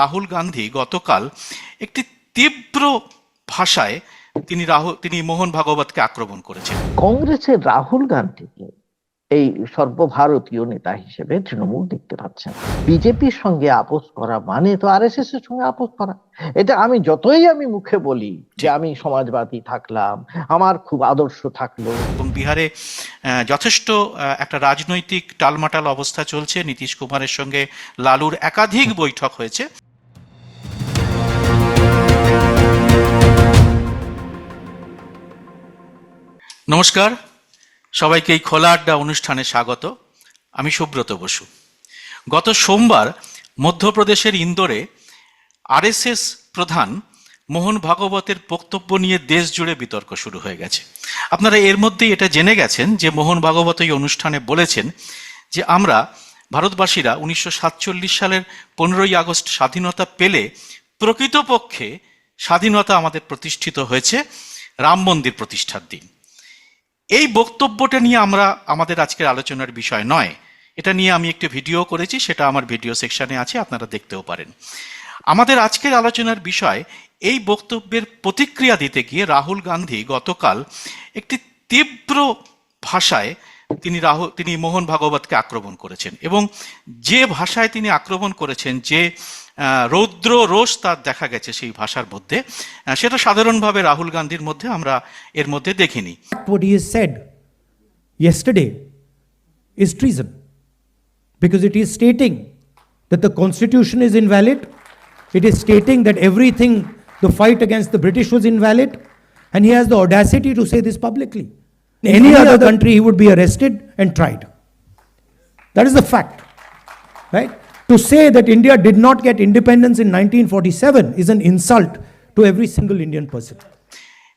রাহুল গান্ধী গতকাল একটি তীব্র ভাষায় তিনি রাহুল তিনি মোহন ভাগবতকে আক্রমণ করেছেন। কংগ্রেসের রাহুল গান্ধীকে এই সর্বভারতীয় নেতা হিসেবে তৃণমূল দেখতে পাচ্ছেন। বিজেপির সঙ্গে আপোষ করা মানে তো আর এর সঙ্গে আপোষ করা। এটা আমি যতই আমি মুখে বলি যে আমি সমাজবাদী থাকলাম আমার খুব আদর্শ থাকল। এবং বিহারে আহ, যথেষ্ট একটা রাজনৈতিক টালমাটাল অবস্থা চলছে। নীতিশ কুমারের সঙ্গে লালুর একাধিক বৈঠক হয়েছে। নমস্কার। সবাইকে এই খোলা আড্ডা অনুষ্ঠানে স্বাগত। আমি সুব্রত বসু। গত সোমবার মধ্যপ্রদেশের ইন্দোরে আরএসএস প্রধান মোহন ভাগবতের বক্তব্য নিয়ে দেশ জুড়ে বিতর্ক শুরু হয়ে গেছে। আপনারা এর মধ্যেই এটা জেনে গেছেন যে মোহন ভাগবত এই অনুষ্ঠানে বলেছেন যে আমরা, ভারতবাসীরা, উনিশশো সাতচল্লিশ সালের পনেরোই আগস্ট স্বাধীনতা পেলে প্রকৃতপক্ষে স্বাধীনতা আমাদের প্রতিষ্ঠিত হয়েছে। রাম মন্দির প্রতিষ্ঠার দিন। এই বক্তব্যটা নিয়ে আমরা আমাদের আজকের আলোচনার বিষয় নয়। এটা নিয়ে আমি একটি ভিডিও করেছি, সেটা আমার ভিডিও সেকশনে আছে, আপনারা দেখতেও পারেন। আমাদের আজকের আলোচনার বিষয়, এই বক্তব্যের প্রতিক্রিয়া দিতে গিয়ে রাহুল গান্ধী গতকাল একটি তীব্র ভাষায় তিনি রাহুল তিনি মোহন ভাগবতকে আক্রমণ করেছেন এবং যে ভাষায় তিনি আক্রমণ করেছেন, যে রৌদ্র রোষ তার দেখা গেছে সেই ভাষার মধ্যে সেটা সাধারণভাবে রাহুল গান্ধীর মধ্যে আমরা এর মধ্যে দেখিনি what he has said yesterday is treason because it is stating that the constitution is invalid it is stating that everything the fight against the british was invalid and he has the audacity to say this publicly in any other country he would be arrested and tried that is the fact right to say that india did not get independence in 1947 is an insult to every single indian person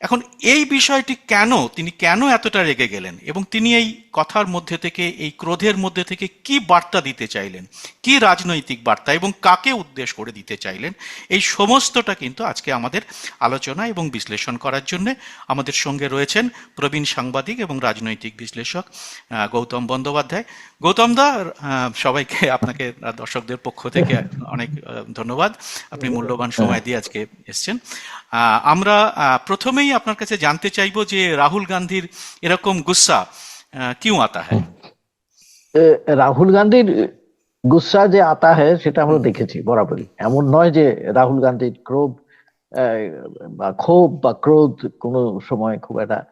এখন এই বিষয়টি কেন তিনি কেন এতটা রেগে গেলেন এবং তিনি এই কথার মধ্যে থেকে, এই ক্রোধের মধ্যে থেকে কি বার্তা দিতে চাইলেন? কি রাজনৈতিক বার্তা এবং কাকে উদ্দেশ করে দিতে চাইলেন? এই সমস্তটা কিন্তু আজকে আমাদের আলোচনা এবং বিশ্লেষণ করার জন্য আমাদের সঙ্গে রয়েছেন প্রবীণ সাংবাদিক এবং রাজনৈতিক বিশ্লেষক গৌতম বন্দ্যোপাধ্যায়। গৌতম দা সবাইকে, আপনাকে দর্শকদের পক্ষ থেকে অনেক ধন্যবাদ। আপনি মূল্যবান সময় দিয়ে আজকে এসছেন। আমরা প্রথমেই আপনার কাছে জানতে চাইব যে রাহুল গান্ধীর এরকম গুসা আতা হ্যায়? এ, রাহুল গান্ধীর গুসা যে আতা হয় সেটা আমরা দেখেছি বরাবরই। এমন নয় যে রাহুল গান্ধীর ক্রোধ বা ক্ষোভ বা ক্রোধ কোনো সময় খুব একটা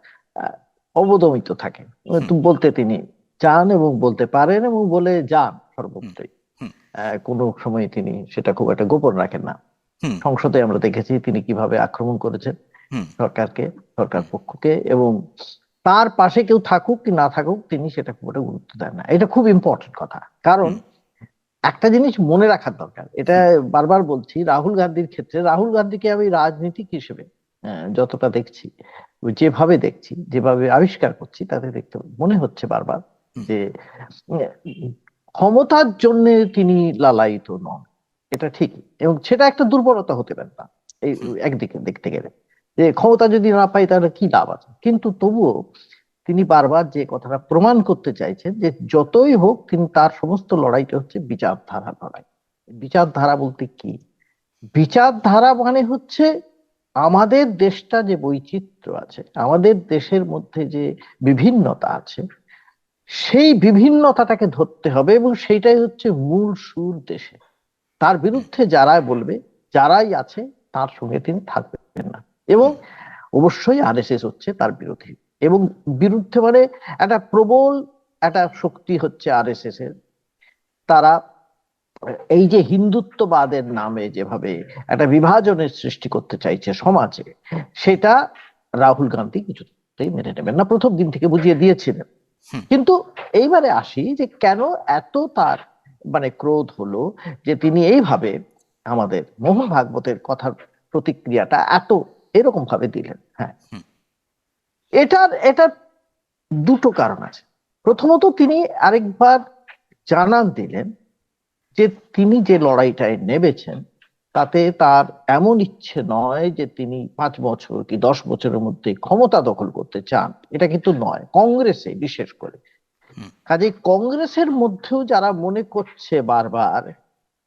অবদমিত থাকে। তো বলতে তিনি চান এবং বলতে পারেন এবং বলে যান সর্বত্রই কোনো সময় তিনি সেটা খুব একটা গোপন রাখেন না। সংসদে আমরা দেখেছি তিনি কীভাবে আক্রমণ করেছেন সরকারকে সরকার পক্ষকে এবং তার পাশে কেউ থাকুক কি না থাকুক তিনি সেটা খুব একটা গুরুত্ব দেন না। এটা খুব ইম্পর্টেন্ট কথা। কারণ একটা জিনিস মনে রাখার দরকার। এটা বারবার বলছি রাহুল গান্ধীর ক্ষেত্রে রাহুল গান্ধীকে আমি রাজনীতিক হিসেবে যতটা দেখছি যেভাবে দেখছি যেভাবে আবিষ্কার করছি তাতে দেখতে মনে হচ্ছে বারবার যে ক্ষমতার জন্য তিনি লালায়িত নন। এটা ঠিকই। এবং সেটা একটা দুর্বলতা হতে পারে না। এই একদিকে দেখতে গেলে। যে ক্ষমতা যদি না পাই তাহলে কি লাভ আছে? কিন্তু তবুও তিনি বারবার যে কথাটা প্রমাণ করতে চাইছেন যে যতই হোক তিনি তার সমস্ত লড়াইটা হচ্ছে বিচারধারা লড়াই। বিচারধারা বলতে কি? বিচারধারা মানে হচ্ছে আমাদের দেশটা যে বৈচিত্র্য আছে, আমাদের দেশের মধ্যে যে বিভিন্নতা আছে, সেই বিভিন্নতাটাকে ধরতে হবে এবং সেইটাই হচ্ছে মূল সুর দেশে। তার বিরুদ্ধে যারা বলবে, যারাই আছে, তার সঙ্গে তিনি থাকবেন না। এবং অবশ্যই আরএসএস হচ্ছে তার বিরোধী। এবং বিরুদ্ধে মানে একটা প্রবল একটা শক্তি হচ্ছে আরএসএস এর। তারা এই যে হিন্দুত্ববাদের নামে যেভাবে একটা বিভাজনের সৃষ্টি করতে চাইছে সমাজে সেটা রাহুল গান্ধী কিছুতেই মেনে নেবেন না। প্রথম দিন থেকে বুঝিয়ে দিয়েছিলেন। কিন্তু এইবারে আসি যে কেন এত তার মানে ক্রোধ হলো যে তিনি এইভাবে আমাদের মোহন ভাগবতের কথার প্রতিক্রিয়াটা এত এরকম ভাবে দিলেন হ্যাঁ। এটার এটার দুটো কারণ আছে। প্রথমত তিনি আরেকবার জানান দিলেন যে তিনি যে লড়াইটায় নেমেছেন তাতে তার এমন ইচ্ছে নয় যে তিনি পাঁচ বছর কি দশ বছরের মধ্যে ক্ষমতা দখল করতে চান। এটা কিন্তু নয় কংগ্রেসে বিশেষ করে। কাজে কংগ্রেসের মধ্যেও যারা মনে করছে বারবার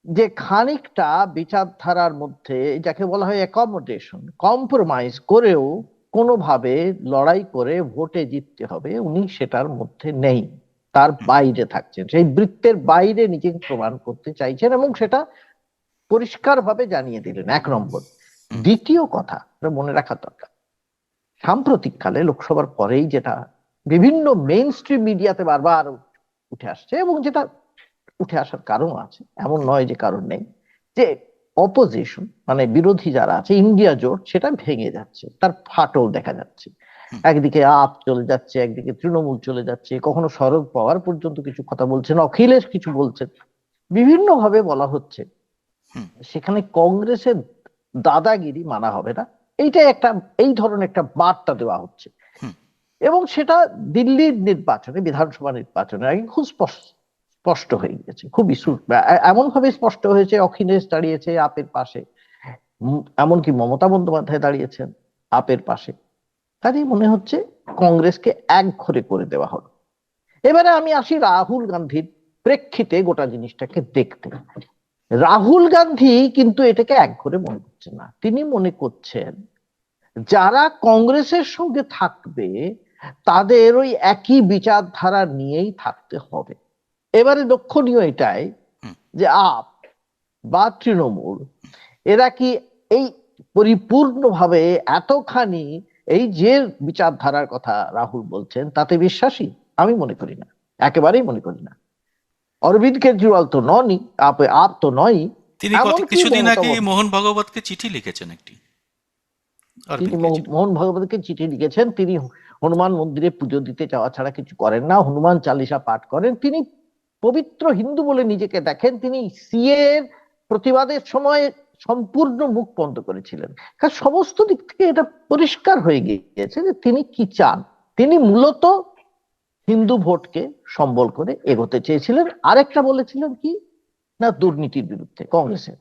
যে খানিকটা বিচারধারার মধ্যে যাকে বলা হয় অ্যাকমোডেশন কম্প্রোমাইজ করেও কোনোভাবে লড়াই করে ভোটে জিততে হবে উনি সেটার মধ্যে নেই। তার বাইরে থাকছেন। সেই বৃত্তের বাইরে নিজেকে প্রমাণ করতে চাইছেন এবং সেটা পরিষ্কারভাবে জানিয়ে দিলেন। এক নম্বর। দ্বিতীয় কথা মনে রাখা দরকার। সাম্প্রতিককালে লোকসভার পরেই যেটা বিভিন্ন মেইন স্ট্রিম মিডিয়াতে বারবার উঠে আসছে এবং যেটা উঠে আসার কারণ আছে এমন নয় যে কারণ নেই যে অপোজিশন মানে বিরোধী যারা আছে ইন্ডিয়া জোট সেটা ভেঙে যাচ্ছে তার ফাটল দেখা যাচ্ছে। একদিকে আপ চলে যাচ্ছে একদিকে তৃণমূল চলে যাচ্ছে কখনো শরদ পাওয়ার পর্যন্ত কিছু কথা বলছেন অখিলেশ কিছু বলছেন বিভিন্ন ভাবে বলা হচ্ছে। সেখানে কংগ্রেসের দাদাগিরি মানা হবে না এইটা একটা এই ধরনের একটা বার্তা দেওয়া হচ্ছে। এবং সেটা দিল্লির নির্বাচনে বিধানসভা নির্বাচনের আগে খুব স্পষ্ট স্পষ্ট হয়ে গেছে খুবই ইস্যু এমন ভাবে স্পষ্ট হয়েছে, অখিলেশ দাঁড়িয়েছে আপের পাশে। এমনকি মমতা বন্দ্যোপাধ্যায় দাঁড়িয়েছেন আপের পাশে। কাজেই মনে হচ্ছে কংগ্রেসকে এক ঘরে করে দেওয়া হলো। এবারে আমি আসি রাহুল গান্ধীর প্রেক্ষিতে গোটা জিনিসটাকে দেখতে। রাহুল গান্ধী কিন্তু এটাকে এক ঘরে মনে করছে না। তিনি মনে করছেন, যারা কংগ্রেসের সঙ্গে থাকবে, তাদের ওই একই বিচারধারা নিয়েই থাকতে হবে। এবারে লক্ষণীয় এটাই যে আপ বা তৃণমূল এরা কি এই পরিপূর্ণভাবে এতখানি এই যে বিচারধারার কথা রাহুল বলছেন তাতে বিশ্বাসী? আমি মনে করি না। একেবারেই মনে করি না। অরবিন্দ কেজরিওয়াল তো ননই আপ আপ তো নয়ই তিনি কত কিছুদিন আগে মোহন ভগবতকে চিঠি লিখেছেন একটি। তিনি মোহন ভগবতকে চিঠি লিখেছেন। তিনি হনুমান মন্দিরে পুজো দিতে যাওয়া ছাড়া কিছু করেন না। হনুমান চালিসা পাঠ করেন। তিনি পবিত্র হিন্দু বলে নিজেকে দেখেন তিনি সিএ এর প্রতিবাদের সময় সম্পূর্ণ মুখ বন্ধ করেছিলেন। কারণ সমস্ত দিক থেকে এটা পরিষ্কার হয়ে গিয়েছে যে তিনি কি চান। তিনি মূলত হিন্দু ভোটকে সম্বল করে এগোতে চেয়েছিলেন। আরেকটা বলেছিলেন কি? না দুর্নীতির বিরুদ্ধে কংগ্রেসের।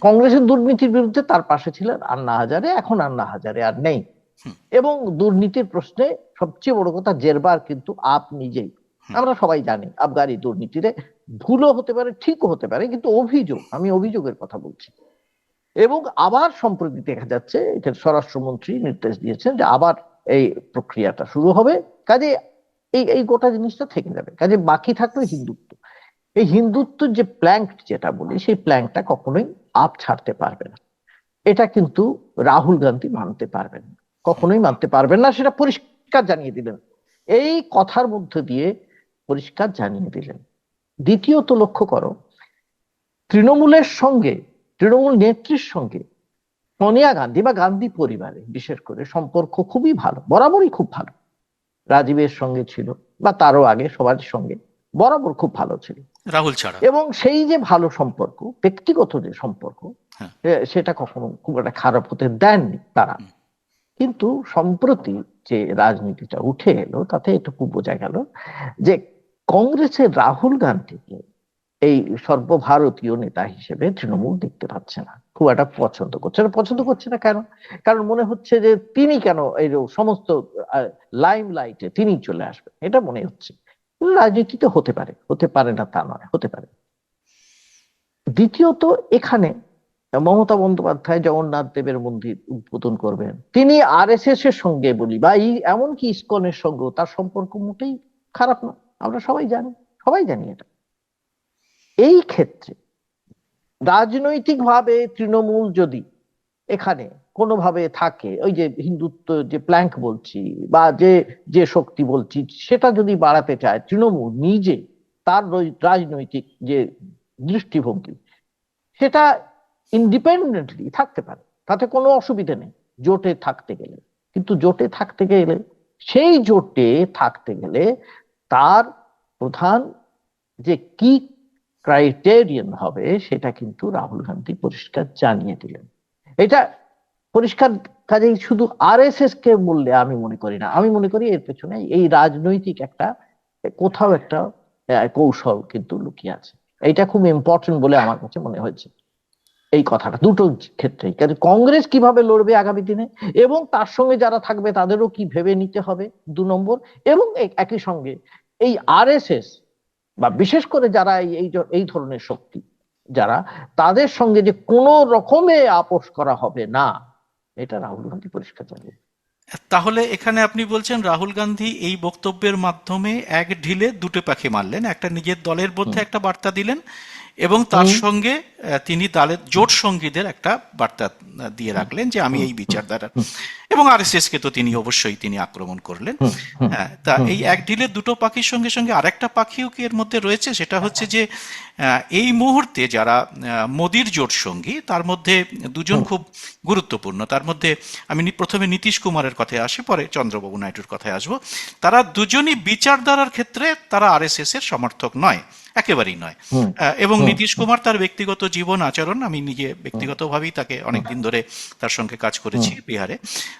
কংগ্রেসের দুর্নীতির বিরুদ্ধে তার পাশে ছিলেন আন্না হাজারে এখন আন্না হাজারে আর নেই। এবং দুর্নীতির প্রশ্নে সবচেয়ে বড় কথা জেরবার কিন্তু আপ নিজেই। আমরা সবাই জানি আবগারি দুর্নীতিতে ভুলও হতে পারে, ঠিকও হতে পারে, কিন্তু অভিযোগ, আমি অভিযোগের কথা বলছি। এবং আবার সম্প্রতি দেখা যাচ্ছে এটা স্বরাষ্ট্রমন্ত্রী নির্দেশ দিয়েছেন যে আবার এই প্রক্রিয়াটা শুরু হবে। কাজে এই এই গোটা জিনিসটা থেকে যাবে। কাজে বাকি থাকবে হিন্দুত্ব। এই হিন্দুত্বের যে প্ল্যাঙ্ক যেটা বলি, সেই প্ল্যাঙ্কটা কখনোই আপ ছাড়তে পারবে না। এটা কিন্তু রাহুল গান্ধী মানতে পারবেন কখনোই মানতে পারবেন না, সেটা পরিষ্কার জানিয়ে দিলেন। এই কথার মধ্যে দিয়ে পরিষ্কার জানিয়ে দিলেন। দ্বিতীয়ত লক্ষ্য করো তৃণমূলের সঙ্গে তৃণমূল নেত্রীর সঙ্গে সোনিয়া গান্ধী বা গান্ধী পরিবারে বিশেষ করে সম্পর্ক খুবই ভালো বরাবরই খুব ভালো। রাজীবের সঙ্গে ছিল বা তারও আগে সবার সঙ্গে বরাবর খুব ভালো ছিল। রাহুল ছাড়া। এবং সেই যে ভালো সম্পর্ক ব্যক্তিগত যে সম্পর্ক হ্যাঁ। সেটা কখনো খুব একটা খারাপ হতে দেননি তারা। কিন্তু সম্প্রতি যে রাজনীতিটা উঠে এলো তাতে এটুকু বোঝা গেল যে কংগ্রেসের রাহুল গান্ধীকে এই সর্বভারতীয় নেতা হিসেবে তৃণমূল দেখতে পাচ্ছে না। খুব একটা পছন্দ করছে না। পছন্দ করছে না কেন? কারণ মনে হচ্ছে যে তিনি কেন এই সমস্ত লাইম লাইটে তিনি চলে আসবেন। এটা মনে হচ্ছে। রাজনীতিতে হতে পারে। হতে পারে না তা নয়। হতে পারে। দ্বিতীয়ত এখানে মমতা বন্দ্যোপাধ্যায়, জগন্নাথ দেবের মন্দির উদ্বোধন করবেন। তিনি আর এস এস এর সঙ্গে বলি, বা এই এমনকি ইস্কনের সঙ্গেও তার সম্পর্ক মোটেই খারাপ না আমরা সবাই জানি সবাই জানি এটা। এই ক্ষেত্রে রাজনৈতিকভাবে তৃণমূল যদি এখানে কোনোভাবে থাকে, ওই যে হিন্দুত্ব যে প্ল্যাঙ্ক বলছি বা যে যে শক্তি বলছি, সেটা যদি বাড়াতে চায় তৃণমূল নিজে তার রাজনৈতিক যে দৃষ্টিভঙ্গি, সেটা ইন্ডিপেন্ডেন্টলি থাকতে পারে। তাতে কোনো অসুবিধা নেই, জোটে থাকতে গেলে। কিন্তু জোটে থাকতে গেলে, সেই জোটে থাকতে গেলে তার প্রধান যে কি ক্রাইটেরিয়ান হবে, সেটা কিন্তু রাহুল গান্ধী পরিষ্কার জানিয়ে দিলেন। এটা পরিষ্কার কাজেই শুধু আর এস এস কে বললে আমি মনে করি না। আমি মনে করি এর পেছনে এই রাজনৈতিক একটা, কোথাও একটা কৌশল কিন্তু লুকিয়ে আছে। এইটা খুব ইম্পর্টেন্ট বলে আমার কাছে মনে হয়েছে। এই কথাটা দুটো ক্ষেত্রেই। কারণ কংগ্রেস কীভাবে লড়বে আগামী দিনে? এবং তার সঙ্গে যারা থাকবে তাদেরও কি ভেবে নিতে হবে? দু নম্বর। এবং এক- একই সঙ্গে এই আর বা বিশেষ করে যারা এই এই এই ধরনের শক্তি যারা তাদের সঙ্গে যে কোনো রকমে আপোষ করা হবে না এটা রাহুল গান্ধী পরিষ্কার জানিয়ে তাহলে এখানে আপনি বলছেন রাহুল গান্ধী এই বক্তব্যের মাধ্যমে এক ঢিলে দুটো পাখি মারলেন একটা নিজের দলের মধ্যে একটা বার্তা দিলেন এবং তার সঙ্গে তিনি দলের জোট সঙ্গীদের একটা বার্তা দিয়ে রাখলেন যে আমি এই বিচারধারা এবং আর কে তো তিনি অবশ্যই তিনি আক্রমণ করলেন। হ্যাঁ তা এই এক ঢিলে দুটো পাখির সঙ্গে সঙ্গে আরেকটা পাখিও কি এর মধ্যে রয়েছে? সেটা হচ্ছে যে এই মুহূর্তে যারা মোদির জোট সঙ্গী তার মধ্যে দুজন খুব গুরুত্বপূর্ণ। তার মধ্যে আমি প্রথমে নীতিশ কুমারের কথায় আসি পরে চন্দ্রবাবু নাইডুর কথায় আসব। তারা দুজনই বিচারধারার ক্ষেত্রে তারা আরএসএস এর সমর্থক নয় একেবারেই নয়। এবং নীতিশ কুমার তার ব্যক্তিগত জীবন আচরণ আমি নিজে ব্যক্তিগতভাবেই তাকে অনেকদিন ধরে তার সঙ্গে কাজ করেছি বিহারে।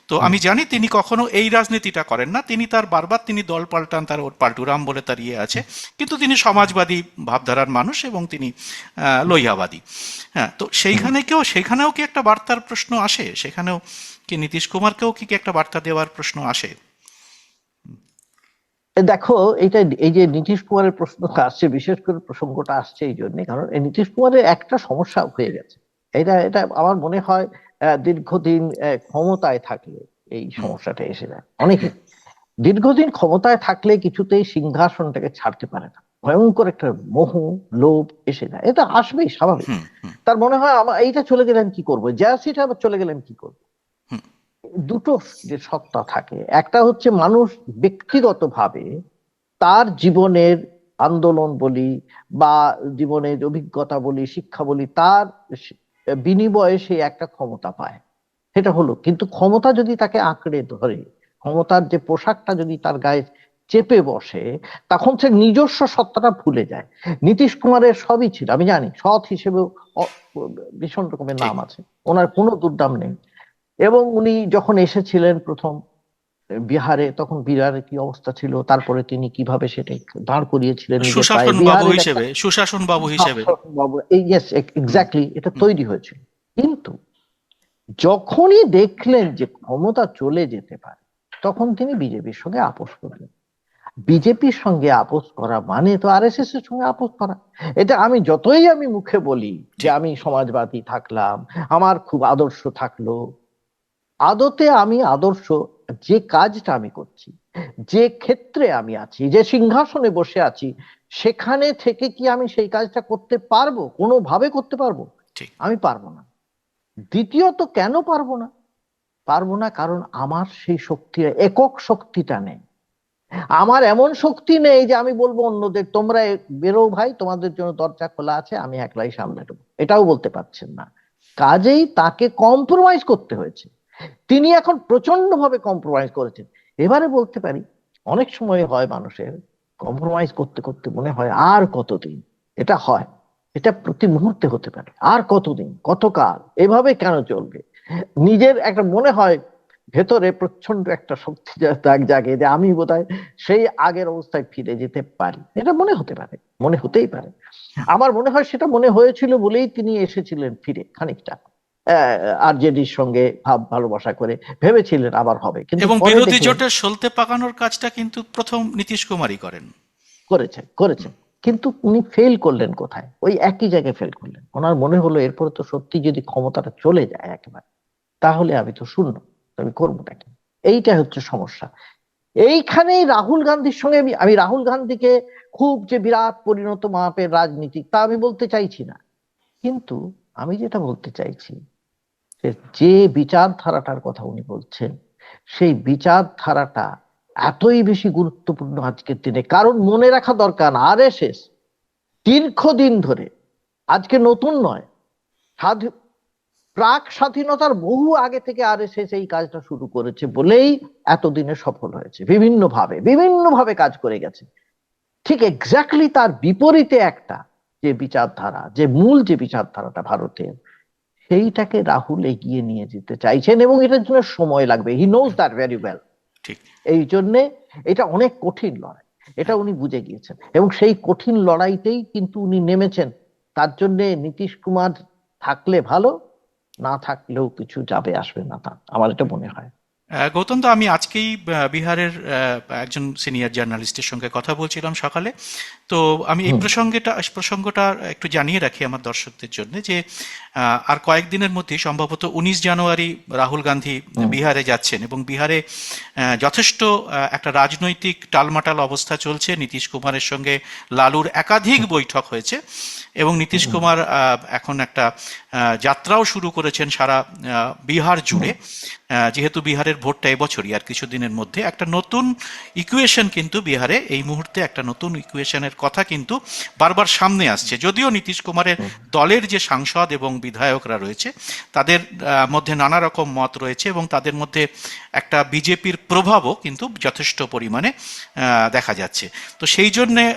তো আমি জানি তিনি কখনো এই রাজনীতিটা করেন না। তিনি তার বারবার তিনি দল পাল্টান তার ওর পাল্টুরাম বলে তার ইয়ে আছে। কিন্তু তিনি সমাজবাদী ভাবধারার মানুষ এবং তিনি লইয়াবাদী হ্যাঁ তো সেইখানে কেউ সেখানেও কি একটা বার্তার প্রশ্ন আসে? সেখানেও কি নীতিশ কুমারকেও কি একটা বার্তা দেওয়ার প্রশ্ন আসে? দেখো, এইটা, এই যে নীতিশ কুমারের প্রশ্নটা আসছে, বিশেষ করে প্রসঙ্গটা আসছে এই জন্য, কারণ নীতিশ কুমারের একটা সমস্যা হয়ে গেছে। এটা এটা আমার মনে হয় দীর্ঘদিন ক্ষমতায় থাকলে এই সমস্যাটা এসে যায়। অনেকে, দীর্ঘদিন ক্ষমতায় থাকলে কিছুতেই সিংহাসনটাকে ছাড়তে পারে না। ভয়ঙ্কর একটা মোহ লোভ এসে যায়। এটা আসবেই স্বাভাবিক। তার মনে হয় আমার এইটা চলে গেলেন কি করব? যা সেটা আবার চলে গেলেন কি করব? দুটো যে সত্তা থাকে একটা হচ্ছে মানুষ ব্যক্তিগতভাবে তার জীবনের আন্দোলন বলি বা জীবনের অভিজ্ঞতা বলি শিক্ষা বলি তার বিনিময়ে সে একটা ক্ষমতা পায়। সেটা হলো কিন্তু ক্ষমতা যদি তাকে আঁকড়ে ধরে ক্ষমতার যে পোশাকটা যদি তার গায়ে চেপে বসে তখন সে নিজস্ব সত্তাটা ভুলে যায়। নীতিশ কুমারের সবই ছিল আমি জানি সৎ হিসেবেও অ- ভীষণ রকমের নাম আছে ওনার কোনো দুর্দাম নেই। এবং উনি যখন এসেছিলেন প্রথম বিহারে তখন বিহারে কি অবস্থা ছিল তারপরে তিনি কীভাবে সেটা দাঁড় করিয়েছিলেন সুশাসন বাবু হিসেবে সুশাসন বাবু হিসেবে। এই ইয়েস এক্স্যাক্টলি এটা তৈরি হয়েছিল। কিন্তু যখনই দেখলেন যে ক্ষমতা চলে যেতে পারে তখন তিনি বিজেপির সঙ্গে আপোষ করলেন। বিজেপির সঙ্গে আপোষ করা মানে তো আরএসএস এর সঙ্গে আপোষ করা। এটা আমি যতই আমি মুখে বলি যে আমি সমাজবাদী থাকলাম আমার খুব আদর্শ থাকল। আদতে আমি আদর্শ যে কাজটা আমি করছি যে ক্ষেত্রে আমি আছি যে সিংহাসনে বসে আছি সেখানে থেকে কি আমি সেই কাজটা করতে পারব? কোনোভাবে করতে পারব? আমি পারব না। দ্বিতীয়ত কেন পারব না? পারব না কারণ আমার সেই শক্তি একক শক্তিটা নেই। আমার এমন শক্তি নেই যে আমি বলব অন্যদের, তোমরা বেরো ভাই, তোমাদের জন্য দরজা খোলা আছে, আমি একলাই সামনে দেবো এটাও বলতে পারছেন না। কাজেই তাকে কম্প্রোমাইজ করতে হয়েছে। তিনি এখন প্রচণ্ড ভাবে কম্প্রোমাইজ করেছেন। এবারে বলতে পারি, অনেক সময় হয় মানুষের কম্প্রোমাইজ করতে করতে মনে হয় আর কতদিন? এটা হয়। এটা প্রতি মুহূর্তে হতে পারে। আর কতদিন? কতকাল? এভাবে কেন চলবে? নিজের একটা মনে হয় ভেতরে প্রচণ্ড একটা শক্তি জাগে যে আমি বোধহয় সেই আগের অবস্থায় ফিরে যেতে পারি। এটা মনে হতে পারে মনে হতেই পারে। আমার মনে হয় সেটা মনে হয়েছিল বলেই তিনি এসেছিলেন ফিরে খানিকটা। আরজেডির সঙ্গে ভাব ভালোবাসা করে ভেবেছিলেন আবার হবে। কিন্তু এবং বিরোধী জোটের সলতে পাকানোর কাজটা কিন্তু প্রথম নীতিশ কুমারই করেন। করেছেন করেছেন। কিন্তু উনি ফেল করলেন কোথায়? ওই একই জায়গায় ফেল করলেন। ওনার মনে হলো এরপরে তো সত্যি যদি ক্ষমতাটা চলে যায় একেবারে তাহলে আমি তো শূন্য। আমি করবোটা কি এইটা হচ্ছে সমস্যা। এইখানেই রাহুল গান্ধীর সঙ্গে আমি আমি রাহুল গান্ধীকে খুব যে বিরাট পরিণত মাপের রাজনীতি তা আমি বলতে চাইছি না। কিন্তু আমি যেটা বলতে চাইছি যে বিচারধারাটার কথা উনি বলছেন, সেই বিচারধারাটা এতই বেশি গুরুত্বপূর্ণ আজকের দিনে। কারণ মনে রাখা দরকার আর এস দীর্ঘদিন ধরে, আজকে নতুন নয় স্বাধী প্রাক স্বাধীনতার বহু আগে থেকে আর এই কাজটা শুরু করেছে বলেই এতদিনে সফল হয়েছে বিভিন্ন ভাবে বিভিন্ন ভাবে কাজ করে গেছে। ঠিক এক্স্যাক্টলি তার বিপরীতে একটা যে বিচারধারা যে মূল যে বিচারধারাটা ভারতের সেইটাকে রাহুল এগিয়ে নিয়ে যেতে চাইছেন এবং এটার জন্য সময় লাগবে। He knows that very well ঠিক। এই জন্যে এটা অনেক কঠিন লড়াই এটা উনি বুঝে গিয়েছেন। এবং সেই কঠিন লড়াইতেই কিন্তু উনি নেমেছেন। তার জন্য নীতিশ কুমার থাকলে ভালো না থাকলেও কিছু যাবে আসবে না তা। আমার এটা মনে হয়। গৌতম দা আমি আজকেই বিহারের একজন সিনিয়র জার্নালিস্টের সঙ্গে কথা বলছিলাম সকালে। তো আমি এই প্রসঙ্গটা প্রসঙ্গটা একটু জানিয়ে রাখি আমার দর্শকদের জন্য যে আর কয়েকদিনের মধ্যেই সম্ভবত উনিশ জানুয়ারি রাহুল গান্ধী বিহারে যাচ্ছেন এবং বিহারে যথেষ্ট একটা রাজনৈতিক টালমাটাল অবস্থা চলছে। নীতিশ কুমারের সঙ্গে লালুর একাধিক বৈঠক হয়েছে এবং নীতিশ কুমার এখন একটা যাত্রাও শুরু করেছেন সারা বিহার জুড়ে। যেহেতু বিহারের ভোটটা এবছরই আর কিছুদিনের মধ্যে একটা নতুন ইকুয়েশন কিন্তু বিহারে এই মুহূর্তে একটা নতুন ইকুয়েশনের কথা কিন্তু বারবার সামনে আসছে। যদিও নীতিশ কুমারের দলের যে সাংসদ এবং বিধায়করা রয়েছে তাদের মধ্যে নানা রকম মত রয়েছে এবং তাদের মধ্যে একটা বিজেপির প্রভাবও কিন্তু যথেষ্ট পরিমাণে দেখা যাচ্ছে। তো সেই জন্যে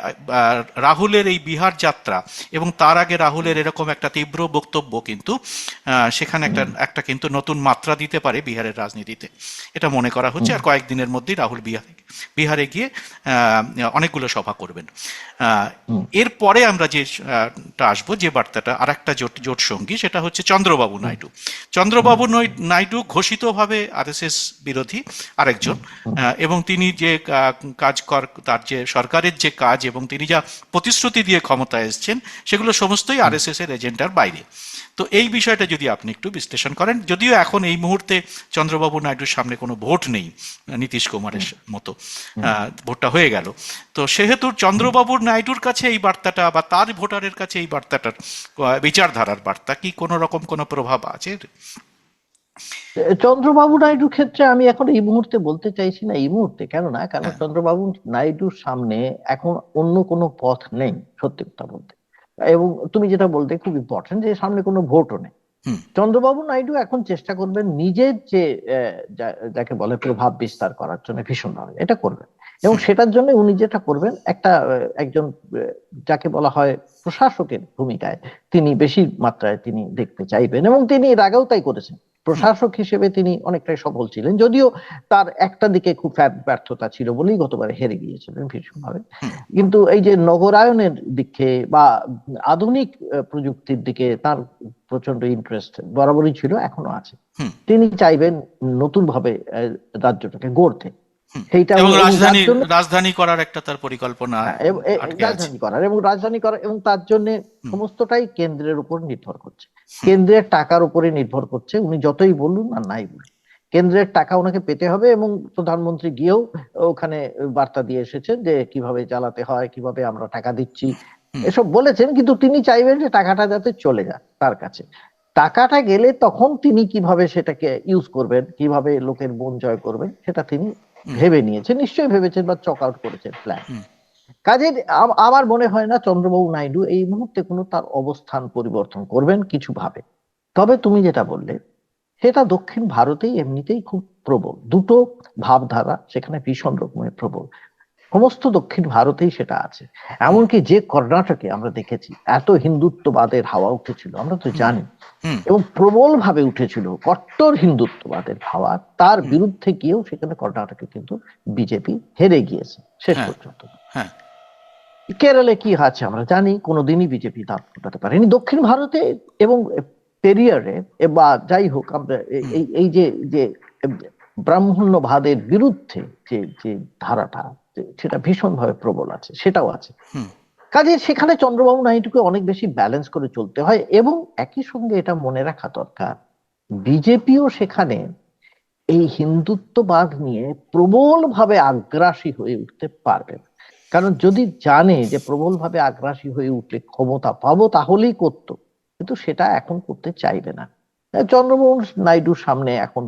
রাহুলের এই বিহার যাত্রা এবং তার আগে রাহুলের এরকম একটা তীব্র বক্তব্য কিন্তু সেখানে একটা একটা কিন্তু নতুন মাত্রা দিতে পারে বিহারের রাজনীতিতে। এটা মনে করা হচ্ছে। আর কয়েকদিনের মধ্যেই রাহুল বিহারে বিহারে গিয়ে অনেকগুলো সভা করবেন। এরপরে আমরা যে আসব যে বার্তাটা আর একটা জোট জোট সঙ্গী সেটা হচ্ছে চন্দ্রবাবু নাইডু। চন্দ্রবাবু নই- নাইডু ঘোষিতভাবে আরএসএস বিরোধী আরেকজন। এবং তিনি যে কাজ কর তার যে সরকারের যে কাজ এবং তিনি যা প্রতিশ্রুতি দিয়ে ক্ষমতায় এসেছেন সেগুলো সমস্তই আরএসএস এর এজেন্ডার বাইরে। তো এই বিষয়টা যদি আপনি একটু বিশ্লেষণ করেন যদিও এখন এই মুহূর্তে চন্দ্রবাবু নাইডুর সামনে কোনো ভোট নেই নীতিশ কুমারের মতো। আহ, ভোটটা হয়ে গেল। তো সেহেতু চন্দ্রবাবুর নাইডুর কাছে এই বার্তাটা বা তার ভোটারের কাছে এই বার্তাটার বিচারধারার বার্তা কি কোনো রকম কোনো প্রভাব আছে? চন্দ্রবাবু নাইডুর ক্ষেত্রে আমি এখন এই মুহূর্তে বলতে চাইছি না এই মুহূর্তে কেন না? কারণ হ্যাঁ। চন্দ্রবাবু নাইডুর সামনে এখন অন্য কোনো পথ নেই সত্যি কথা বলতে। এবং তুমি যেটা বলতে খুব ইম্পর্টেন্ট যে সামনে কোনো ভোটও নেই। চন্দ্রবাবু নাইডু এখন চেষ্টা করবেন নিজের যে আহ, যাকে বলে প্রভাব বিস্তার করার জন্য ভীষণভাবে এটা করবেন। এবং সেটার জন্য উনি যেটা করবেন একটা একজন যাকে বলা হয় প্রশাসকের ভূমিকায় তিনি বেশি মাত্রায় তিনি দেখতে চাইবেন এবং তিনি এর আগেও তাই করেছেন। প্রশাসক হিসেবে তিনি অনেকটাই সফল ছিলেন যদিও তার একটা দিকে খুব ব্যর্থতা ছিল বলেই গতবারে হেরে গিয়েছিলেন ভীষণভাবে। কিন্তু এই যে নগরায়নের দিকে বা আধুনিক প্রযুক্তির দিকে তার প্রচণ্ড ইন্টারেস্ট বরাবরই ছিল এখনও আছে। তিনি চাইবেন নতুন ভাবে রাজ্যটাকে গড়তে। সেইটা এবং রাজধানী রাজধানী করার একটা তার পরিকল্পনা হ্যাঁ, রাজধানী করার এবং রাজধানী করা এবং তার জন্য সমস্তটাই কেন্দ্রের উপর নির্ভর করছে। কেন্দ্রের টাকার উপরে নির্ভর করছে। উনি যতই বলুন আর নাই বলুন। কেন্দ্রের টাকা ওনাকে পেতে হবে এবং প্রধানমন্ত্রী গিয়েও ওখানে বার্তা দিয়ে এসেছেন যে কীভাবে চালাতে হয় কীভাবে আমরা টাকা দিচ্ছি। এসব বলেছেন কিন্তু তিনি চাইবেন যে টাকাটা যাতে চলে যায় তার কাছে। টাকাটা গেলে তখন তিনি কীভাবে সেটাকে ইউজ করবেন কীভাবে লোকের মন জয় করবেন সেটা তিনি ভেবে নিয়েছেন নিশ্চয়ই ভেবেছেন বা চক আউট করেছেন প্ল্যান কাজের আমার মনে হয় না চন্দ্রবাবু নাইডু এই মুহূর্তে কোনো তার অবস্থান পরিবর্তন করবেন কিছু ভাবে। তবে তুমি যেটা বললে সেটা দক্ষিণ ভারতেই এমনিতেই খুব প্রবল। দুটো ভাবধারা সেখানে ভীষণ রকমের প্রবল। সমস্ত দক্ষিণ ভারতেই সেটা আছে। এমনকি যে কর্ণাটকে আমরা দেখেছি এত হিন্দুত্ববাদের হাওয়া উঠেছিল আমরা তো জানি। এবং প্রবল ভাবে উঠেছিল কট্টর হিন্দুত্ববাদের হাওয়া তার বিরুদ্ধে গিয়েও সেখানে কর্ণাটকে কিন্তু বিজেপি হেরে গিয়েছে শেষ হ্যাঁ। পর্যন্ত। হ্যাঁ। কেরলে কি আছে আমরা জানি কোনোদিনই বিজেপি দাঁত ফোটাতে পারেনি। দক্ষিণ ভারতে এবং পেরিয়ারে বা যাই হোক আমরা এই এই যে যে ব্রাহ্মণ্যবাদের বিরুদ্ধে যে যে ধারাটা সেটা ভীষণভাবে প্রবল আছে সেটাও আছে। কাজে সেখানে চন্দ্রবাবু নাইডুকে অনেক বেশি ব্যালেন্স করে চলতে হয় এবং একই সঙ্গে এটা মনে রাখা দরকার বিজেপিও সেখানে এই হিন্দুত্ববাদ নিয়ে প্রবলভাবে আগ্রাসী হয়ে উঠতে পারবে না। কারণ যদি জানে যে প্রবলভাবে আগ্রাসী হয়ে উঠলে ক্ষমতা পাবো তাহলেই করতো কিন্তু সেটা এখন করতে চাইবে না। চন্দ্রবাবু নাইডুর সামনে এখন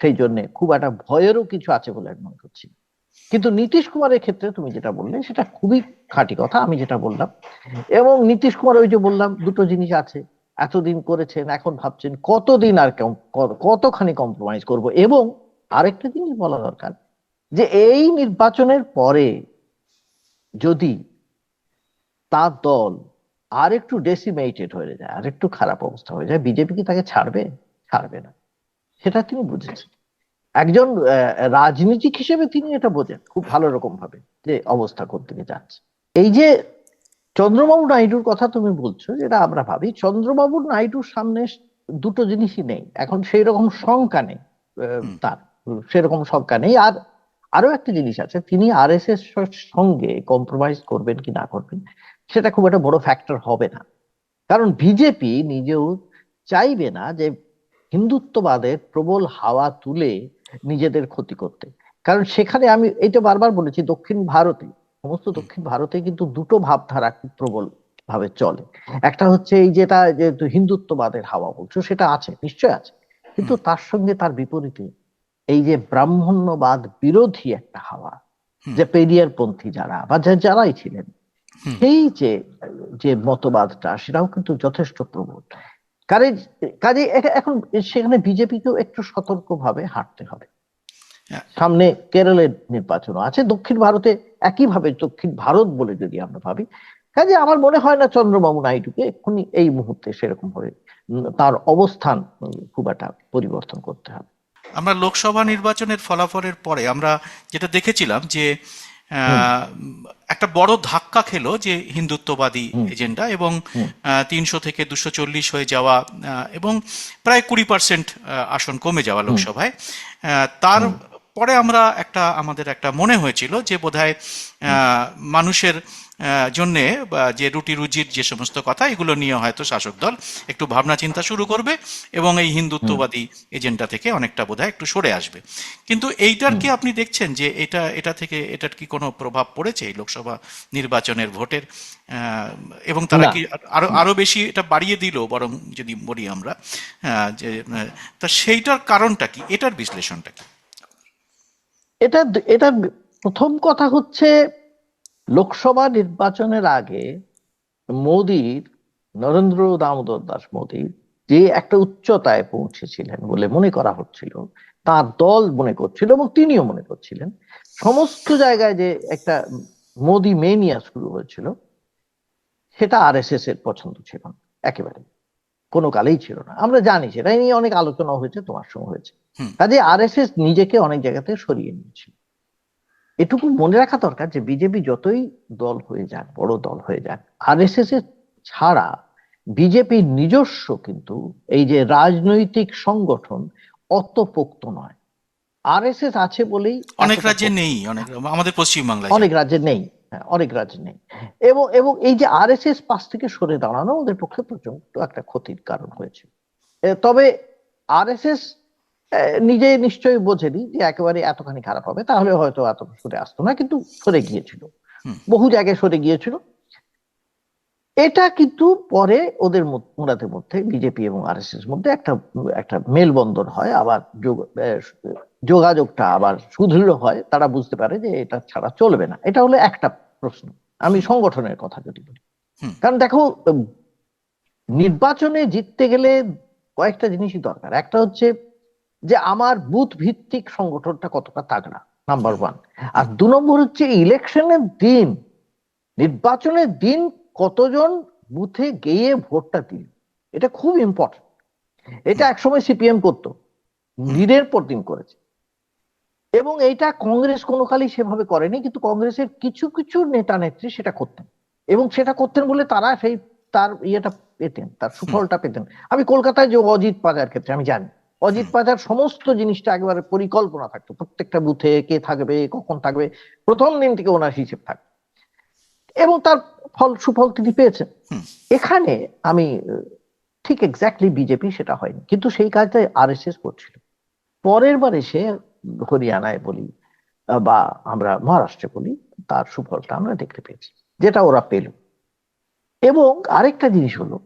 সেই জন্য খুব একটা ভয়েরও কিছু আছে বলে আমি মনে করছি কিন্তু নীতিশ কুমারের ক্ষেত্রে তুমি যেটা বললে, সেটা খুবই খাঁটি কথা, আমি যেটা বললাম। এবং নীতিশ কুমার ওই যে বললাম, দুটো জিনিস আছে। এতদিন করেছেন, এখন ভাবছেন, কতদিন আর কতখানি কম্প্রোমাইজ করব? এবং আরেকটা জিনিস বলা দরকার, যে এই নির্বাচনের পরে যদি তার দল আর একটু ডেসিমেটেড হয়ে যায় আর একটু খারাপ অবস্থা হয়ে যায়, বিজেপি কি তাকে ছাড়বে? ছাড়বে না। সেটা তিনি বুঝেছেন। একজন রাজনীতিক হিসেবে তিনি এটা বোঝেন খুব ভালো রকম ভাবে যে অবস্থা কোন দিকে যাচ্ছে। এই যে চন্দ্রবাবু নাইডুর কথা তুমি বলছো যেটা আমরা ভাবি চন্দ্রবাবু নাইডুর সামনে দুটো জিনিসই নেই। এখন সেই রকম শঙ্কা নেই তার। সেরকম শঙ্কা নেই। আর আরও একটা জিনিস আছে তিনি আরএসএস সঙ্গে কম্প্রোমাইজ করবেন কি না করবেন সেটা খুব একটা বড় ফ্যাক্টর হবে না। কারণ বিজেপি নিজেও চাইবে না যে হিন্দুত্ববাদের প্রবল হাওয়া তুলে নিজেদের ক্ষতি করতে। কারণ সেখানে আমি এটা বারবার বলেছি দক্ষিণ ভারতে সমস্ত দক্ষিণ ভারতে কিন্তু দুটো ভাবধারা খুব প্রবল ভাবে চলে। একটা হচ্ছে এই যেটা যে হিন্দুত্ববাদের হাওয়া বলছো সেটা আছে নিশ্চয় আছে। কিন্তু তার সঙ্গে তার বিপরীতে এই যে ব্রাহ্মণ্যবাদ বিরোধী একটা হাওয়া যে পেরিয়ার পন্থী যারা বা যা- যারাই ছিলেন সেই যে যে মতবাদটা সেটাও কিন্তু যথেষ্ট প্রবল। কাজে কাজে এখন সেখানে বিজেপিকেও একটু সতর্কভাবে হাঁটতে হবে। হ্যাঁ। সামনে কেরলের নির্বাচন আছে দক্ষিণ ভারতে একইভাবে দক্ষিণ ভারত বলে যদি আমরা ভাবি। কাজে আমার মনে হয় না চন্দ্রবাবু নাইডুকে এক্ষুনি এই মুহূর্তে সেরকম ভাবে তার অবস্থান খুব একটা পরিবর্তন করতে হবে। আমরা লোকসভা নির্বাচনের ফলাফলের পরে আমরা যেটা দেখেছিলাম যে একটা বড় ধাক্কা খেলো যে হিন্দুত্ববাদী এজেন্ডা এবং তিনশো থেকে দুশো চল্লিশ হয়ে যাওয়া আহ, এবং প্রায় কুড়ি পার্সেন্ট আসন কমে যাওয়া লোকসভায়। আহ, তার পরে আমরা একটা আমাদের একটা মনে হয়েছিল যে বোধহয় আহ, মানুষের জন্যে বা যে রুটি রুজির যে সমস্ত কথা এগুলো নিয়ে হয়তো শাসক দল একটু ভাবনা চিন্তা শুরু করবে এবং এই হিন্দুত্ববাদী এজেন্ডা থেকে অনেকটা বোধহয় একটু সরে আসবে। কিন্তু এইটার কি আপনি দেখছেন যে এটা এটা থেকে এটার কি কোনো প্রভাব পড়েছে এই লোকসভা নির্বাচনের ভোটের? আহ, এবং তারা কি আরও আরও বেশি এটা বাড়িয়ে দিল বরং যদি বলি আমরা যে তা সেইটার কারণটা কি? এটার বিশ্লেষণটা কি? এটা এটা প্রথম কথা হচ্ছে লোকসভা নির্বাচনের আগে মোদির নরেন্দ্র দামোদর দাস মোদী যে একটা উচ্চতায় পৌঁছেছিলেন বলে মনে করা হচ্ছিল তার দল মনে করছিল এবং তিনিও মনে করছিলেন সমস্ত জায়গায় যে একটা মোদি মেনিয়া শুরু হয়েছিল সেটা আরএসএস এর পছন্দ ছিল না একেবারে। কোনো কালেই ছিল না। আমরা জানি সেটা নিয়ে অনেক আলোচনা হয়েছে তোমার সঙ্গে হয়েছে। কাজে আরএসএস নিজেকে অনেক জায়গাতে সরিয়ে নিয়েছিল। এটুকু মনে রাখা দরকার যে বিজেপি যতই দল হয়ে যাক বড় দল হয়ে যাক আরএসএস এর ছাড়া বিজেপির নিজস্ব কিন্তু এই যে রাজনৈতিক সংগঠন অত পোক্ত নয়। আরএসএস আছে বলেই অনেক রাজ্যে নেই অনেক আমাদের পশ্চিমবাংলায় অনেক রাজ্যে নেই হ্যাঁ, অনেক রাজ্যে নেই। এবং এবং এই যে আরএসএস পাশ থেকে সরে দাঁড়ানো ওদের পক্ষে প্রচণ্ড একটা ক্ষতির কারণ হয়েছে। তবে আরএসএস নিজে নিশ্চয়ই বোঝেনি যে একেবারে এতখানি খারাপ হবে তাহলে হয়তো এত সরে আসতো না কিন্তু সরে গিয়েছিল। বহু জায়গায় সরে গিয়েছিল। এটা কিন্তু পরে ওদের ওনাদের মধ্যে বিজেপি এবং আরএসএস মধ্যে একটা একটা মেলবন্ধন হয় আবার যোগাযোগটা আবার সুদৃঢ় হয় তারা বুঝতে পারে যে এটা ছাড়া চলবে না। এটা হলো একটা প্রশ্ন। আমি সংগঠনের কথা যদি বলি। কারণ দেখো নির্বাচনে জিততে গেলে কয়েকটা জিনিসই দরকার। একটা হচ্ছে যে আমার বুথ ভিত্তিক সংগঠনটা কতটা তাগড়া নাম্বার ওয়ান আর দু নম্বর হচ্ছে ইলেকশনের দিন, নির্বাচনের দিন কতজন বুথে গিয়ে ভোটটা দিল, এটা খুব ইম্পর্টেন্ট এটা একসময় সিপিএম করতো দিনের পর দিন করেছে। এবং এইটা কংগ্রেস কোনো কালই সেভাবে করেনি, কিন্তু কংগ্রেসের কিছু কিছু নেতা নেত্রী সেটা করতেন। এবং সেটা করতেন বলে তারা সেই, তার ইয়েটা পেতেন, তার সুফলটা পেতেন। আমি কলকাতায় যে অজিত পাজার ক্ষেত্রে আমি জানি। অজিত পাজার সমস্ত জিনিসটা একেবারে পরিকল্পনা থাকতো। প্রত্যেকটা বুথে কে থাকবে কখন থাকবে প্রথম দিন থেকে ওনার হিসেব থাকবে এবং তার ফল সুফল তিনি পেয়েছেন। এখানে আমি ঠিক এক্স্যাক্টলি বিজেপি সেটা হয়নি। কিন্তু সেই কাজটা আর এস এস করছিল। পরের বার এসে হরিয়ানায় বলি বা আমরা মহারাষ্ট্রে বলি তার সুফলটা আমরা দেখতে পেয়েছি যেটা ওরা পেল। এবং আরেকটা জিনিস হলো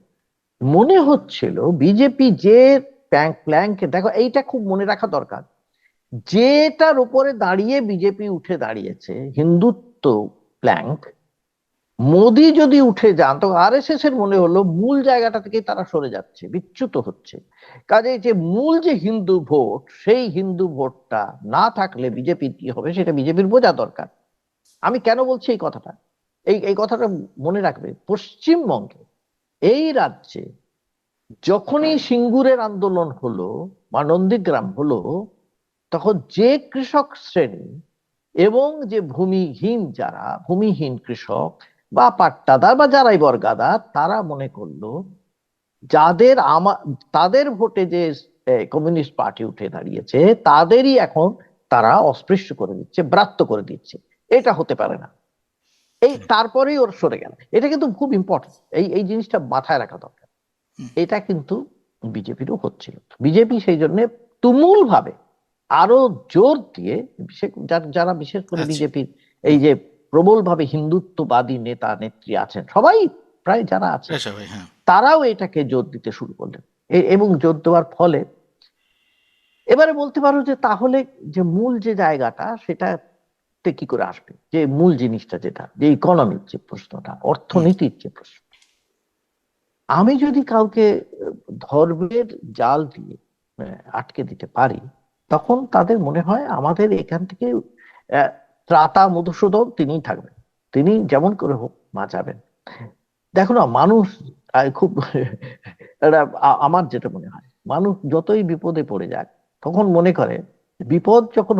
মনে হচ্ছিল বিজেপি যে প্ল্যাঙ্ক প্ল্যাঙ্ক দেখো, এইটা খুব মনে রাখা দরকার। যেটার উপরে দাঁড়িয়ে বিজেপি উঠে দাঁড়িয়েছে, হিন্দুত্ব প্ল্যাঙ্ক মোদি যদি উঠে যান, তো এস এর মনে হলো মূল জায়গাটা থেকে তারা সরে যাচ্ছে, বিচ্যুত হচ্ছে। কাজে যে মূল যে হিন্দু ভোট, সেই হিন্দু ভোটটা না থাকলে বিজেপির কি হবে, সেটা বিজেপির বোঝা দরকার। আমি কেন বলছি এই কথাটা? এই এই কথাটা মনে রাখবে। পশ্চিমবঙ্গে এই রাজ্যে যখনই সিঙ্গুরের আন্দোলন হলো, বা নন্দীগ্রাম হলো, তখন যে কৃষক শ্রেণি এবং যে ভূমিহীন যারা, ভূমিহীন কৃষক, বা পাট্টাদার, বা যারাই বর্গাদার, তারা মনে করল, যাদের আমা, তাদের ভোটে যে কমিউনিস্ট পার্টি উঠে দাঁড়িয়েছে, তাদেরই এখন তারা অস্পৃশ্য করে দিচ্ছে, ব্রাত্য করে দিচ্ছে। এটা হতে পারে না। এই, তারপরেই ওর সরে গেল। এটা কিন্তু খুব ইম্পর্টেন্ট এই এই জিনিসটা মাথায় রাখা দরকার। এটা কিন্তু বিজেপিরও হচ্ছিল। বিজেপি সেই জন্য তুমুল ভাবে আরও জোর দিয়ে যারা বিশেষ করে আচ্ছা। বিজেপির এই যে প্রবল ভাবে হিন্দুত্ববাদী নেতা নেত্রী আছেন সবাই প্রায় যারা আছে হ্যাঁ। তারাও এটাকে জোর দিতে শুরু করলেন। এবং জোর দেওয়ার ফলে এবারে বলতে পারো যে তাহলে যে মূল যে জায়গাটা সেটাতে কি করে আসবে? যে মূল জিনিসটা যেটা যে ইকোনমির যে প্রশ্নটা অর্থনীতির যে প্রশ্ন। আমি যদি কাউকে ধর্মের জাল দিয়ে আহ, আটকে দিতে পারি তখন তাদের মনে হয় আমাদের এখান থেকে ত্রাতা মধুসূদন তিনিই থাকবেন। তিনি যেমন করে হোক বাঁচাবেন। দেখো না মানুষ খুব আমার যেটা মনে হয় মানুষ যতই বিপদে পড়ে যাক তখন মনে করে বিপদ যখন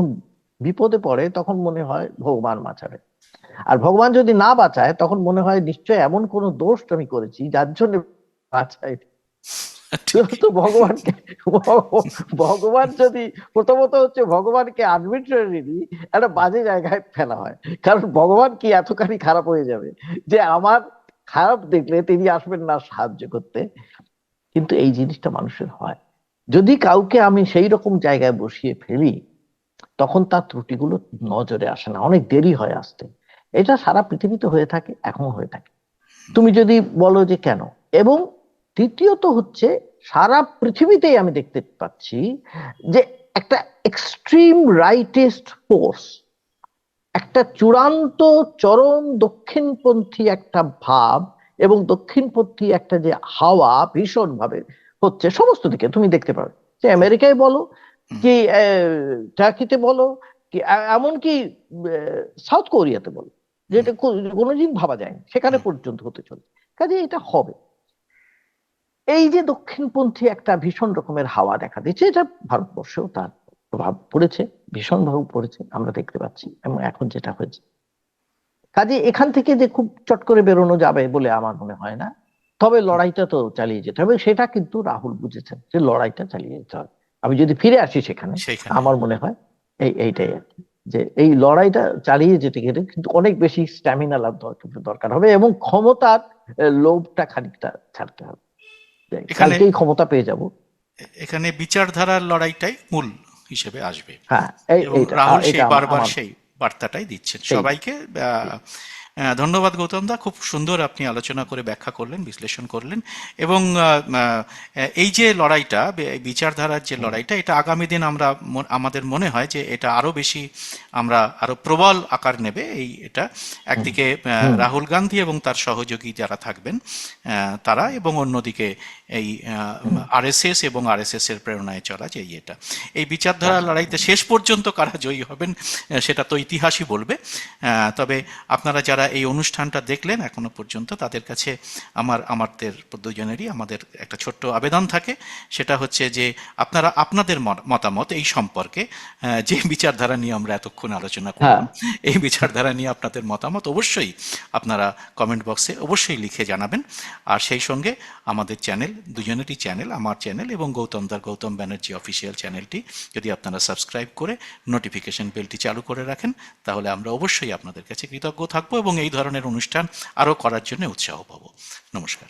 বিপদে পড়ে তখন মনে হয় ভগবান বাঁচাবে। আর ভগবান যদি না বাঁচায় তখন মনে হয় নিশ্চয় এমন কোনো দোষ আমি করেছি যার জন্য বাঁচায় তো ভগবানকে ভগবান যদি প্রথমত হচ্ছে ভগবানকে আরবিট্রারিলি একটা বাজে জায়গায় ফেলা হয়। কারণ ভগবান কি এতখানি খারাপ হয়ে যাবে যে আমার খারাপ দেখলে তিনি আসবেন না সাহায্য করতে। কিন্তু এই জিনিসটা মানুষের হয়। যদি কাউকে আমি সেই রকম জায়গায় বসিয়ে ফেলি তখন তার ত্রুটিগুলো নজরে আসে না। অনেক দেরি হয় আসতে। এটা সারা পৃথিবীতে হয়ে থাকে এখন হয়ে থাকে। তুমি যদি বলো যে কেন? এবং দ্বিতীয়ত হচ্ছে সারা পৃথিবীতেই আমি দেখতে পাচ্ছি যে একটা এক্সট্রিম রাইটেস্ট ফোর্স একটা চূড়ান্ত চরম দক্ষিণপন্থী একটা ভাব এবং দক্ষিণপন্থী একটা যে হাওয়া ভীষণ ভাবে হচ্ছে সমস্ত দিকে। তুমি দেখতে পাবে যে আমেরিকায় বলো কি টার্কিতে বলো কি এমনকি সাউথ কোরিয়াতে বলো যেটা কোনোদিন ভাবা যায়নি সেখানে পর্যন্ত হতে চলে কাজে এটা হবে। এই যে দক্ষিণপন্থী একটা ভীষণ রকমের হাওয়া দেখা দিচ্ছে এটা ভারতবর্ষেও তার প্রভাব পড়েছে ভীষণভাবে পড়েছে আমরা দেখতে পাচ্ছি এবং এখন যেটা হয়েছে। কাজে এখান থেকে যে খুব চট করে বেরোনো যাবে বলে আমার মনে হয় না তবে লড়াইটা তো চালিয়ে যেতে হবে সেটা কিন্তু রাহুল বুঝেছেন যে লড়াইটা চালিয়ে যেতে হবে। আমি যদি ফিরে আসি সেখানে আমার মনে হয় এই এইটাই আর কি। যে এই লড়াইটা চালিয়ে যেতে গেলে কিন্তু অনেক বেশি স্ট্যামিনা লাভ দরকার হবে এবং ক্ষমতার লোভটা খানিকটা ছাড়তে হবে। কালকেই ক্ষমতা পেয়ে যাব। এখানে বিচারধারার লড়াইটাই মূল হিসেবে আসবে। হ্যাঁ রাহুল সেই বারবার সেই বার্তাটাই দিচ্ছেন। সবাইকে আহ, ধন্যবাদ গৌতম দা। খুব সুন্দর আপনি আলোচনা করে ব্যাখ্যা করলেন বিশ্লেষণ করলেন এবং এই যে লড়াইটা বিচারধারার যে লড়াইটা এটা আগামী দিন আমরা আমাদের মনে হয় যে এটা আরও বেশি আমরা আরও প্রবল আকার নেবে এই এটা। একদিকে রাহুল গান্ধী এবং তার সহযোগী যারা থাকবেন তারা এবং অন্যদিকে এই আরএসএস এবং আরএসএস এর প্রেরণায় চলা যে এটা। এই বিচারধারা লড়াইতে শেষ পর্যন্ত কারা জয়ী হবেন সেটা তো ইতিহাসই বলবে। তবে আপনারা যারা এই অনুষ্ঠানটা দেখলেন এখনও পর্যন্ত তাদের কাছে আমার আমাদের দুজনেরই আমাদের একটা ছোট্ট আবেদন থাকে। সেটা হচ্ছে যে আপনারা আপনাদের মতামত এই সম্পর্কে যে বিচারধারা নিয়ে আমরা এতক্ষণ আলোচনা করলাম এই বিচারধারা নিয়ে আপনাদের মতামত অবশ্যই আপনারা কমেন্ট বক্সে অবশ্যই লিখে জানাবেন। আর সেই সঙ্গে আমাদের চ্যানেল দুজনেরই চ্যানেল আমার চ্যানেল এবং গৌতম দার গৌতম ব্যানার্জি অফিসিয়াল চ্যানেলটি যদি আপনারা সাবস্ক্রাইব করে নোটিফিকেশন বেলটি চালু করে রাখেন তাহলে আমরা অবশ্যই আপনাদের কাছে কৃতজ্ঞ থাকব এবং এই ধরনের অনুষ্ঠান আরও করার জন্য উৎসাহ পাবো। নমস্কার।